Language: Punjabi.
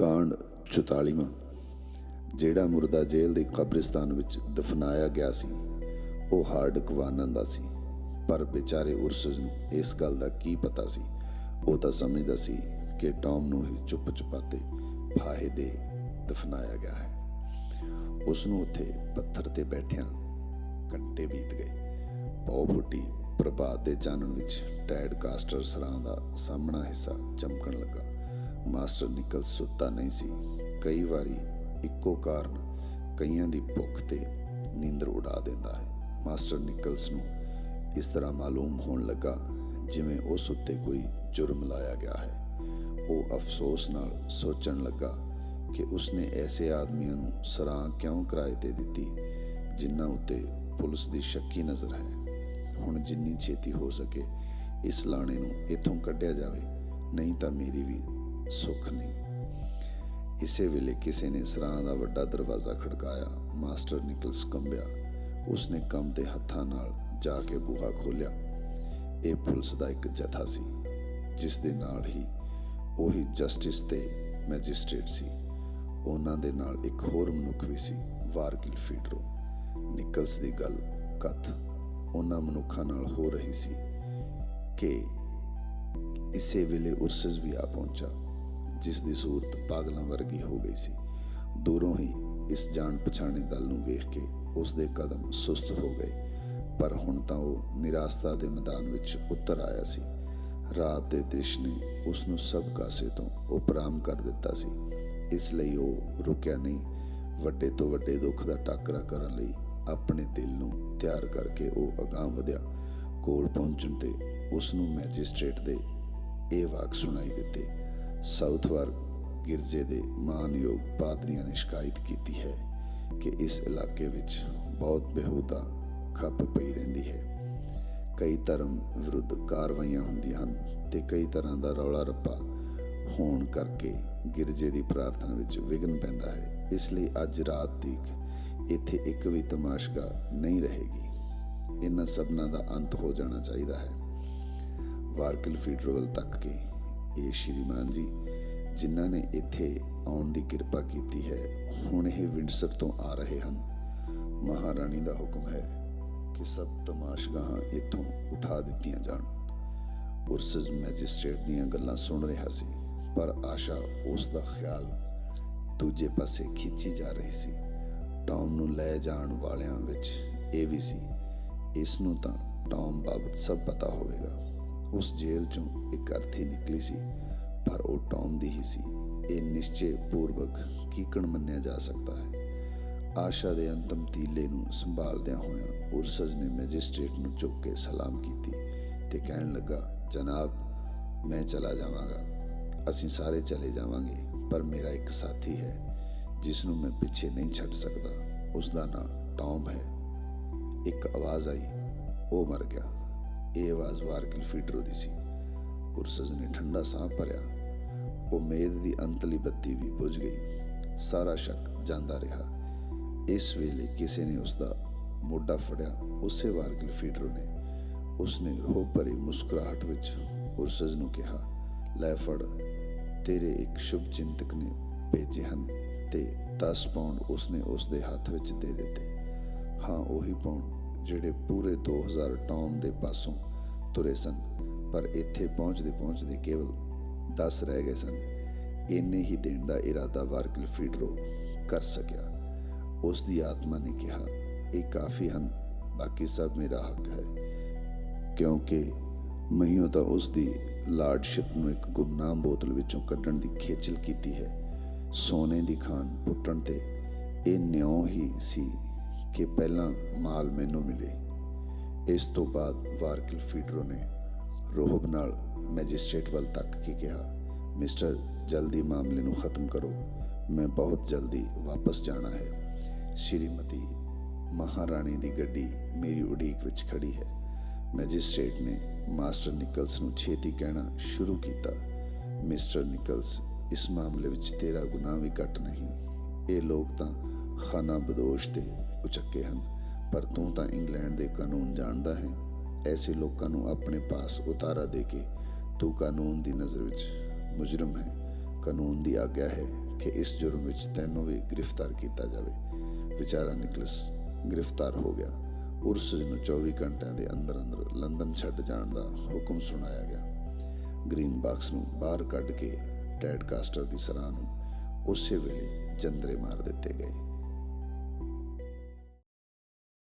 ਕਾਂਡ 44ਵਾਂ ਜਿਹੜਾ ਮੁਰਦਾ ਜੇਲ੍ਹ ਦੇ ਕਬਰਿਸਤਾਨ ਵਿੱਚ ਦਫਨਾਇਆ ਗਿਆ ਸੀ, ਉਹ ਹਾਰਡ ਕਵਾਨਨ ਦਾ ਸੀ। ਪਰ ਵਿਚਾਰੇ ਉਰਸਸ ਨੂੰ ਇਸ ਗੱਲ ਦਾ ਕੀ ਪਤਾ ਸੀ? ਉਹ ਤਾਂ ਸਮਝਦਾ ਸੀ ਕਿ ਟੌਮ ਨੂੰ ਹੀ ਚੁੱਪ ਚੁਪਾਤੇ ਫਾਹੇ ਦੇ ਦਫਨਾਇਆ ਗਿਆ ਹੈ। ਉਸ ਨੂੰ ਉੱਥੇ ਪੱਥਰ ਤੇ ਬੈਠਿਆਂ ਘੰਟੇ ਬੀਤ ਗਏ। ਪੌ ਫੁੱਟੀ ਪ੍ਰਭਾਤ ਦੇ ਚਾਨਣ ਵਿੱਚ ਟੈਡ ਕਾਸਟਰ ਸਰਾਂ ਦਾ ਸਾਹਮਣਾ ਹਿੱਸਾ ਚਮਕਣ ਲੱਗਾ। ਮਾਸਟਰ ਨਿਕਲ ਸੁੱਤਾ ਨਹੀਂ ਸੀ। ਕਈ ਵਾਰੀ ਇੱਕੋ ਕਾਰਨ ਕਈਆਂ ਦੀ ਭੁੱਖ ਤੇ ਨੀਂਦਰ ਉਡਾ ਦਿੰਦਾ ਹੈ। ਮਾਸਟਰ ਨਿਕਲਸ ਨੂੰ ਇਸ ਤਰ੍ਹਾਂ ਮਾਲੂਮ ਹੋਣ ਲੱਗਾ ਜਿਵੇਂ ਉਸ ਉੱਤੇ ਕੋਈ ਜੁਰਮ ਲਾਇਆ ਗਿਆ ਹੈ। ਉਹ ਅਫਸੋਸ ਨਾਲ ਸੋਚਣ ਲੱਗਾ ਕਿ ਉਸਨੇ ਐਸੇ ਆਦਮੀਆਂ ਨੂੰ ਸਰਾਂ ਕਿਉਂ ਕਿਰਾਏ ਤੇ ਦਿੱਤੀ ਜਿਨ੍ਹਾਂ ਉੱਤੇ ਪੁਲਿਸ ਦੀ ਸ਼ੱਕੀ ਨਜ਼ਰ ਹੈ। ਹੁਣ ਜਿੰਨੀ ਛੇਤੀ ਹੋ ਸਕੇ ਇਸ ਲਾਣੇ ਨੂੰ ਇੱਥੋਂ ਕੱਢਿਆ ਜਾਵੇ, ਨਹੀਂ ਤਾਂ ਮੇਰੀ ਵੀ ਸੁੱਖ ਨਹੀਂ। ਇਸੇ ਵੇਲੇ ਕਿਸੇ ਨੇ ਸਰਾਂ ਦਾ ਵੱਡਾ ਦਰਵਾਜ਼ਾ ਖੜਕਾਇਆ, ਮਾਸਟਰ ਨਿਕਲਸ ਕੰਬਿਆ। ਉਸਨੇ ਕੰਮ ਦੇ ਹੱਥਾਂ ਨਾਲ ਜਾ ਕੇ ਬੂਹਾ ਖੋਲ੍ਹਿਆ। ਇਹ ਪੁਲਿਸ ਦਾ ਇੱਕ ਜਥਾ ਸੀ, ਜਿਸ ਦੇ ਨਾਲ ਹੀ ਉਹੀ ਜਸਟਿਸ ਤੇ ਮੈਜਿਸਟ੍ਰੇਟ ਸੀ। ਉਹਨਾਂ ਦੇ ਨਾਲ ਇੱਕ ਹੋਰ ਮਨੁੱਖ ਵੀ ਸੀ, ਵਾਰਕਿਲ ਫੀਡਰੋ। ਨਿਕਲਸ ਦੀ ਗੱਲ ਕਥ ਉਹਨਾਂ ਮਨੁੱਖਾਂ ਨਾਲ ਹੋ ਰਹੀ ਸੀ ਕਿ ਇਸੇ ਵੇਲੇ ਉਰਸਸ ਵੀ ਆ ਪਹੁੰਚਾ। ਜਿਸ ਦੀ ਸੂਰਤ ਪਾਗਲਾਂ ਵਰਗੀ ਹੋ ਗਈ ਸੀ। ਦੂਰੋਂ ਹੀ ਇਸ ਜਾਣ ਪਛਾਣੇ ਦਲ ਨੂੰ ਵੇਖ ਕੇ ਉਸ ਦੇ ਕਦਮ ਸੁਸਤ ਹੋ ਗਏ। ਪਰ ਹੁਣ ਤਾਂ ਉਹ ਨਿਰਾਸਤਾ ਦੇ ਮੈਦਾਨ ਵਿੱਚ ਉਤਰ ਆਇਆ ਸੀ। ਰਾਤ ਦੇ ਦ੍ਰਿਸ਼ ਨੇ ਉਸ ਨੂੰ ਸਭ ਕਾਸੇ ਤੋਂ ਉਪਰਾਮ ਕਰ ਦਿੱਤਾ ਸੀ। ਇਸ ਲਈ ਉਹ ਰੁਕਿਆ ਨਹੀਂ। ਵੱਡੇ ਤੋਂ ਵੱਡੇ ਦੁੱਖ ਦਾ ਟਾਕਰਾ ਕਰਨ ਲਈ ਆਪਣੇ ਦਿਲ ਨੂੰ ਤਿਆਰ ਕਰਕੇ ਉਹ ਅਗਾਂਹ ਵਧਿਆ। ਕੋਲ ਪਹੁੰਚਣ ਤੇ ਉਸ ਨੂੰ ਮੈਜਿਸਟ੍ਰੇਟ ਦੇ ਇਹ ਵਾਕ ਸੁਣਾਈ ਦਿੱਤੇ। ਸਾਊਥ ਸਾਊਥਵਾਰ ਗਿਰਜੇ ਦੇ ਮਾਨਯੋਗ ਪਾਦਰੀਆਂ ਨੇ ਸ਼ਿਕਾਇਤ ਕੀਤੀ ਹੈ ਕਿ ਇਸ ਇਲਾਕੇ ਵਿੱਚ ਬਹੁਤ ਬੇਹੂਦਾ ਖੱਪ ਪਈ ਰਹਿੰਦੀ ਹੈ। ਕਈ ਧਰਮ ਵਿਰੁੱਧ ਕਾਰਵਾਈਆਂ ਹੁੰਦੀਆਂ ਹਨ ਤੇ ਕਈ ਤਰ੍ਹਾਂ ਦਾ ਰੌਲਾ ਰੱਪਾ ਹੋਣ ਕਰਕੇ ਗਿਰਜੇ ਦੀ ਪ੍ਰਾਰਥਨਾ ਵਿੱਚ ਵਿਘਨ ਪੈਂਦਾ ਹੈ। ਇਸ ਲਈ ਅੱਜ ਰਾਤ ਤੱਕ ਇੱਥੇ ਇੱਕ ਵੀ ਤਮਾਸ਼ਗਾ ਨਹੀਂ ਰਹੇਗੀ। ਇਹਨਾਂ ਸਭਨਾਂ ਦਾ ਅੰਤ ਹੋ ਜਾਣਾ ਚਾਹੀਦਾ ਹੈ। ਵਾਰਕਲ ਫੀਡਰਲ ਤੱਕ ਕੇ ਇਹ ਸ਼੍ਰੀਮਾਨ ਜੀ, ਜਿਨ੍ਹਾਂ ਨੇ ਇੱਥੇ ਆਉਣ ਦੀ ਕਿਰਪਾ ਕੀਤੀ ਹੈ, ਹੁਣ ਇਹ ਵਿੰਡਸਰ ਤੋਂ ਆ ਰਹੇ ਹਨ। ਮਹਾਰਾਣੀ ਦਾ ਹੁਕਮ ਹੈ ਕਿ ਸਭ ਤਮਾਸ਼ਗਾਹਾਂ ਇੱਥੋਂ ਉਠਾ ਦਿੱਤੀਆਂ ਜਾਣ। ਉਰਸਸ ਮੈਜਿਸਟ੍ਰੇਟ ਦੀਆਂ ਗੱਲਾਂ ਸੁਣ ਰਿਹਾ ਸੀ, ਪਰ ਆਸ਼ਾ ਉਸ ਦਾ ਖਿਆਲ ਦੂਜੇ ਪਾਸੇ ਖਿੱਚੀ ਜਾ ਰਹੀ ਸੀ। ਟੌਮ ਨੂੰ ਲੈ ਜਾਣ ਵਾਲਿਆਂ ਵਿੱਚ ਇਹ ਵੀ ਸੀ, ਇਸ ਨੂੰ ਤਾਂ ਟੌਮ ਬਾਬਤ ਸਭ ਪਤਾ ਹੋਵੇਗਾ। ਉਸ ਜੇਲ੍ਹ ਚੋਂ ਇੱਕ ਅਰਥੀ ਨਿਕਲੀ ਸੀ, ਪਰ ਉਹ ਟੌਮ ਦੀ ਹੀ ਸੀ। ਇਹ ਨਿਸ਼ਚੇ ਪੂਰਵਕ ਕੀਕਣ ਮੰਨਿਆ ਜਾ ਸਕਦਾ ਹੈ। ਆਸ਼ਾ ਦੇ ਅੰਤਮ ਤੀਲੇ ਨੂੰ ਸੰਭਾਲਦਿਆਂ ਹੋਇਆਂ ਉਰਸਸ ਨੇ ਮੈਜਿਸਟ੍ਰੇਟ ਨੂੰ ਚੁੱਕ ਕੇ ਸਲਾਮ ਕੀਤੀ ਤੇ ਕਹਿਣ ਲੱਗਾ, ਜਨਾਬ, ਮੈਂ ਚਲਾ ਜਾਵਾਂਗਾ। ਅਸੀਂ ਸਾਰੇ ਚਲੇ ਜਾਵਾਂਗੇ, ਪਰ ਮੇਰਾ ਇੱਕ ਸਾਥੀ ਹੈ, ਜਿਸ ਨੂੰ ਮੈਂ ਪਿੱਛੇ ਨਹੀਂ ਛੱਡ ਸਕਦਾ। ਉਸ ਦਾ ਨਾਮ ਟੌਮ ਹੈ। ਇੱਕ ਆਵਾਜ਼ ਆਈ, ਉਹ ਮਰ ਗਿਆ। ਇਹ ਆਵਾਜ਼ ਵਾਰਕਿਲ ਫੀਡਰੋ ਦੀ ਸੀ। ਉਰਸਸ ਨੇ ਠੰਡਾ ਸਾਹ ਭਰਿਆ। ਉਹ ਦੀ ਅੰਤਲੀ ਬੱਤੀ ਵੀ ਬੁਝ ਗਈ। ਸਾਰਾ ਸ਼ੱਕ ਜਾਂਦਾ ਰਿਹਾ। ਇਸ ਵੇਲੇ ਕਿਸੇ ਨੇ ਉਸ ਦਾ ਮੋਢਾ ਫੜਿਆ। ਉਸੇ ਵਾਰਕਿਲ ਫੀਡਰੋ ਨੇ ਉਸਨੇ ਰੋਹ ਭਰੀ ਮੁਸਕਰਾਹਟ ਵਿੱਚ ਉਰਸਜ ਨੂੰ ਕਿਹਾ, ਲੈ ਫੜ, ਤੇਰੇ ਇੱਕ ਸ਼ੁਭ ਚਿੰਤਕ ਨੇ ਭੇਜੇ ਹਨ ਤੇ 10 ਪਾਉਂਡ ਉਸਨੇ ਉਸ ਦੇ ਹੱਥ ਵਿੱਚ ਦੇ ਦਿੱਤੇ। ਹਾਂ, ਉਹੀ ਪਾਉਂਡ ਜਿਹੜੇ ਪੂਰੇ 2000 ਟੌਮ ਦੇ ਪਾਸੋਂ ਤੁਰੇ ਸਨ, ਪਰ ਇੱਥੇ ਪਹੁੰਚਦੇ ਪਹੁੰਚਦੇ ਕੇਵਲ 10 ਰਹਿ ਗਏ ਸਨ। ਇੰਨੇ ਹੀ ਦੇਣ ਦਾ ਇਰਾਦਾ ਵਾਰਕਲ ਫੀਡਰੋ ਕਰ ਸਕਿਆ। ਉਸ ਦੀ ਆਤਮਾ ਨੇ ਕਿਹਾ, ਇਹ ਕਾਫੀ ਹਨ, ਬਾਕੀ ਸਭ ਮੇਰਾ ਹੱਕ ਹੈ। ਕਿਉਂਕਿ ਮਹੀਓ ਤਾਂ ਉਸ ਦੀ ਲਾਰਡਸ਼ਿਪ ਨੂੰ ਇੱਕ ਗੁਮਨਾਮ ਬੋਤਲ ਵਿੱਚੋਂ ਕੱਢਣ ਦੀ ਖੇਚਲ ਕੀਤੀ ਹੈ। ਸੋਨੇ ਦੀ ਖਾਨ ਪੁੱਟਣ ਤੇ ਇਹ ਨਿਉ ਹੀ ਸੀ। ਕਿ ਪਹਿਲਾਂ ਮਾਲ ਮੈਨੂੰ ਮਿਲੇ। ਇਸ ਤੋਂ ਬਾਅਦ ਵਾਰਕਲ ਫੀਡਰੋ ਨੇ ਰੋਹਬ ਨਾਲ ਮੈਜਿਸਟ੍ਰੇਟ ਵੱਲ ਤੱਕ ਕੇ ਕਿਹਾ, ਮਿਸਟਰ, ਜਲਦੀ ਮਾਮਲੇ ਨੂੰ ਖਤਮ ਕਰੋ। ਮੈਂ ਬਹੁਤ ਜਲਦੀ ਵਾਪਸ ਜਾਣਾ ਹੈ। ਸ਼੍ਰੀਮਤੀ ਮਹਾਰਾਣੀ ਦੀ ਗੱਡੀ ਮੇਰੀ ਉਡੀਕ ਵਿੱਚ ਖੜੀ ਹੈ। ਮੈਜਿਸਟ੍ਰੇਟ ਨੇ ਮਾਸਟਰ ਨਿਕਲਸ ਨੂੰ ਛੇਤੀ ਕਹਿਣਾ ਸ਼ੁਰੂ ਕੀਤਾ, ਮਿਸਟਰ ਨਿਕਲਸ, ਇਸ ਮਾਮਲੇ ਵਿੱਚ ਤੇਰਾ ਗੁਨਾਹ ਵੀ ਘੱਟ ਨਹੀਂ। ਇਹ ਲੋਕ ਤਾਂ ਖਾਨਾ ਬਦੋਸ਼ ਤੇ ਉਚੱਕੇ ਹਨ, ਪਰ ਤੂੰ ਤਾਂ ਇੰਗਲੈਂਡ ਦੇ ਕਾਨੂੰਨ ਜਾਣਦਾ ਹੈ। ਐਸੇ ਲੋਕਾਂ ਨੂੰ ਆਪਣੇ ਪਾਸ ਉਤਾਰਾ ਦੇ ਕੇ ਤੂੰ ਕਾਨੂੰਨ ਦੀ ਨਜ਼ਰ ਵਿੱਚ ਮੁਜਰਮ ਹੈ। ਕਾਨੂੰਨ ਦੀ ਆਗਿਆ ਹੈ ਕਿ ਇਸ ਜੁਰਮ ਵਿੱਚ ਤੈਨੂੰ ਵੀ ਗ੍ਰਿਫਤਾਰ ਕੀਤਾ ਜਾਵੇ। ਵਿਚਾਰਾ ਨਿਕਲਸ ਗ੍ਰਿਫਤਾਰ ਹੋ ਗਿਆ। ਉਰਸ ਨੂੰ 24 ਘੰਟਿਆਂ ਦੇ ਅੰਦਰ ਅੰਦਰ ਲੰਡਨ ਛੱਡ ਜਾਣ ਦਾ ਹੁਕਮ ਸੁਣਾਇਆ ਗਿਆ। ਗ੍ਰੀਨ ਬਾਕਸ ਨੂੰ ਬਾਹਰ ਕੱਢ ਕੇ ਟੈਡ ਕਾਸਟਰ ਦੀ ਸਰਾਂ ਨੂੰ ਉਸੇ ਵੇਲੇ ਜੰਦਰੇ ਮਾਰ ਦਿੱਤੇ ਗਏ।